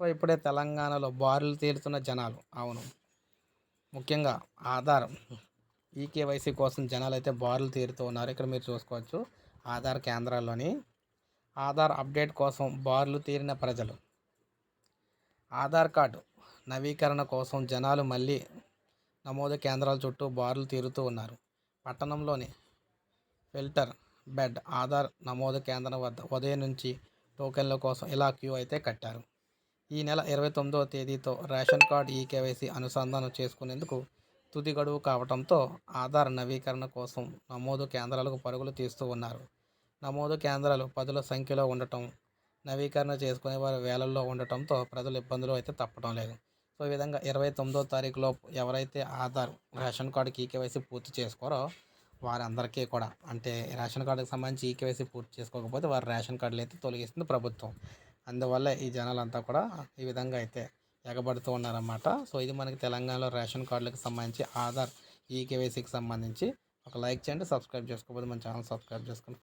So ఇప్పుడే తెలంగాణలో బారులు తీరుతున్న జనాలు. అవును. ముఖ్యంగా ఆధార్. ఈకేవైసీ కోసం జనాలు అయితే బారులు తీరుతూ ఉన్నారు. ఇక్కడ మీరు చూసుకోవచ్చు ఆధార్ కేంద్రాల్లోని ఆధార్ అప్డేట్ కోసం బారులు తీరిన ప్రజలు. ఆధార్ కార్డు నవీకరణ కోసం జనాలు మళ్ళీ నమోదు కేంద్రాల చుట్టూ బారులు తీరుతూ ఉన్నారు. పట్టణంలోని ఫిల్టర్ బెడ్ ఆధార్ నమోదు కేంద్రం వద్ద ఉదయం నుంచి టోకెన్ల కోసం ఇలా క్యూ అయితే కట్టారు. ఈ నెల ఇరవై తొమ్మిదవ తేదీతో రేషన్ కార్డు ఈకేవైసీ అనుసంధానం చేసుకునేందుకు తుది గడువు కావడంతో ఆధార్ నవీకరణ కోసం నమోదు కేంద్రాలకు పరుగులు తీస్తూ ఉన్నారు. నమోదు కేంద్రాలు పదుల సంఖ్యలో ఉండటం నవీకరణ చేసుకునే వారి వేలల్లో ఉండటంతో ప్రజలు ఇబ్బందులు అయితే తప్పడం లేదు. సో ఈ విధంగా ఇరవై తొమ్మిదో తారీఖులోపు ఎవరైతే ఆధార్ రేషన్ కార్డుకి ఈకేవైసీ పూర్తి చేసుకోరో వారందరికీ కూడా అంటే రేషన్ కార్డుకి సంబంధించి ఈకేవైసీ పూర్తి చేసుకోకపోతే వారి రేషన్ కార్డులు అయితే తొలగిస్తుంది ప్రభుత్వం. అందువల్ల ఈ జనాలంతా కూడా ఈ విధంగా అయితే ఎగబడుతూ ఉన్నారన్నమాట. సో ఇది మనకి తెలంగాణలో రేషన్ కార్డులకు సంబంధించి ఆధార్ ఈకేవైసీకి సంబంధించి ఒక లైక్ చేయండి సబ్స్క్రైబ్ చేసుకోకపోతే మన ఛానల్ సబ్స్క్రైబ్ చేసుకోండి